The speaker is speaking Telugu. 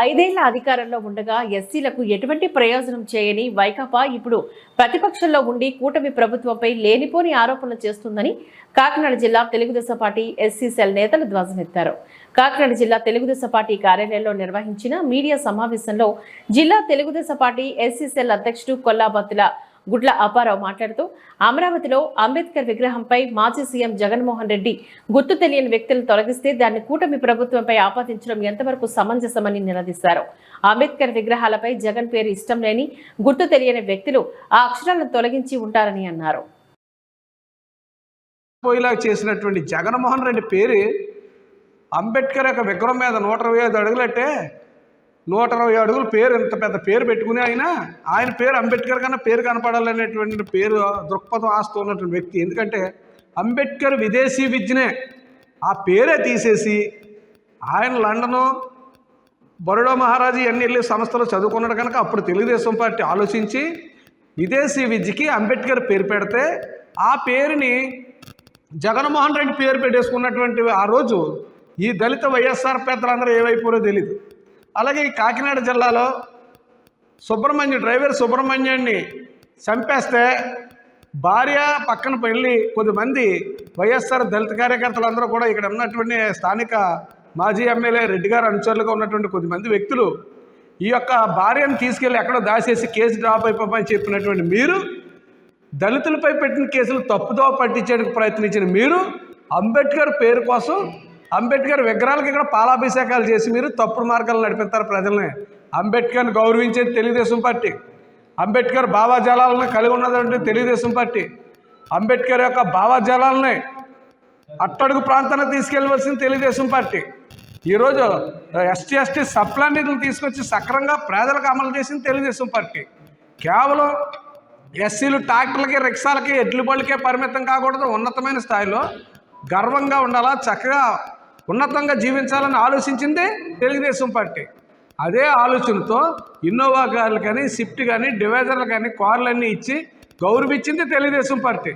ఐదేళ్ళ అధికారంలో ఉండగా ఎస్సీలకు ఎటువంటి ప్రయోజనం చేయని వైకాపా ఇప్పుడు ప్రతిపక్షంలో ఉండి కూటమి ప్రభుత్వంపై లేనిపోని ఆరోపణలు చేస్తుందని కాకినాడ జిల్లా తెలుగుదేశం పార్టీ ఎస్సీ సెల్ నేతలు ధ్వజమెత్తారు. కాకినాడ జిల్లా తెలుగుదేశం పార్టీ కార్యాలయంలో నిర్వహించిన మీడియా సమావేశంలో జిల్లా తెలుగుదేశం పార్టీ ఎస్సీ సెల్ అధ్యక్షుడు కొల్లాబత్తుల గుడ్ల అప్పారావు మాట్లాడుతూ అమరావతిలో అంబేద్కర్ విగ్రహంపై మాజీ సీఎం జగన్మోహన్ రెడ్డి గుర్తు తెలియని వ్యక్తులను తొలగిస్తే దాన్ని కూటమి ప్రభుత్వంపై ఆపాదించడం ఎంతవరకు సమంజసమని నిలదీశారు. అంబేద్కర్ విగ్రహాలపై జగన్ పేరు ఇష్టం లేని గుర్తు తెలియని వ్యక్తులు ఆ అక్షరాలను తొలగించి ఉంటారని అన్నారు. పోయేలా చేసినటువంటి జగన్మోహన్ రెడ్డి పేరు అంబేద్కర్ యొక్క విగ్రహం మీద నూట ఇరవై ఐదు అడుగులంటే నూట ఇరవై అడుగులు పేరు ఇంత పెద్ద పేరు పెట్టుకుని ఆయన ఆయన పేరు అంబేద్కర్ కన్నా పేరు కనపడాలనేటువంటి పేరు దృక్పథం ఆస్తూ ఉన్నటువంటి వ్యక్తి. ఎందుకంటే అంబేద్కర్ విదేశీ విద్యనే ఆ పేరే తీసేసి ఆయన లండను బరోడా మహారాజు ఇవన్నీ వెళ్ళి సంస్థలు చదువుకున్నాడు కనుక అప్పుడు తెలుగుదేశం పార్టీ ఆలోచించి విదేశీ విద్యకి అంబేద్కర్ పేరు పెడితే ఆ పేరుని జగన్మోహన్ రెడ్డి పేరు పెట్టేసుకున్నటువంటి ఆ రోజు ఈ దళిత వైఎస్ఆర్ పెద్దలందరూ ఏమైపోరో తెలియదు అలాగే ఈ కాకినాడ జిల్లాలో సుబ్రహ్మణ్యం డ్రైవర్ సుబ్రహ్మణ్యాన్ని చంపేస్తే భార్య పక్కన వెళ్ళి కొద్దిమంది వైఎస్ఆర్ దళిత కార్యకర్తలందరూ కూడా ఇక్కడ ఉన్నటువంటి స్థానిక మాజీ ఎమ్మెల్యే రెడ్డి గారు అనుచరులుగా ఉన్నటువంటి కొద్దిమంది వ్యక్తులు ఈ యొక్క భార్యను తీసుకెళ్ళి ఎక్కడో దాచేసి కేసు డ్రాప్ అయిపోమని చెప్పినటువంటి మీరు దళితులపై పెట్టిన కేసులు తప్పుదో పట్టించేందుకు ప్రయత్నించిన మీరు అంబేద్కర్ పేరు కోసం అంబేద్కర్ విగ్రహాలకు ఇక్కడ పాలాభిషేకాలు చేసి మీరు తప్పుడు మార్గాలు నడిపిస్తారు ప్రజల్ని. అంబేద్కర్ని గౌరవించేది తెలుగుదేశం పార్టీ. అంబేద్కర్ భావాజాలాలను కలిగి ఉన్నదంటే తెలుగుదేశం పార్టీ. అంబేద్కర్ యొక్క భావాజాలాలని అట్టడుగు ప్రాంతానికి తీసుకెళ్ళవలసింది తెలుగుదేశం పార్టీ. ఈరోజు ఎస్టీ ఎస్టీ సప్లా నిధులు తీసుకొచ్చి సక్రంగా పేదలకు అమలు చేసింది తెలుగుదేశం పార్టీ. కేవలం ఎస్సీలు ట్రాక్టర్లకి రిక్షాలకి ఎడ్ల బళ్ళకే పరిమితం కాకూడదు ఉన్నతమైన స్థాయిలో గర్వంగా ఉండాలా చక్కగా ఉన్నతంగా జీవించాలని ఆలోచించిందే తెలుగుదేశం పార్టీ. అదే ఆలోచనతో ఇన్నోవా కార్లు కానీ స్విఫ్ట్ కానీ డివైజర్లు కానీ కార్లన్నీ ఇచ్చి గౌరవించింది తెలుగుదేశం పార్టీ.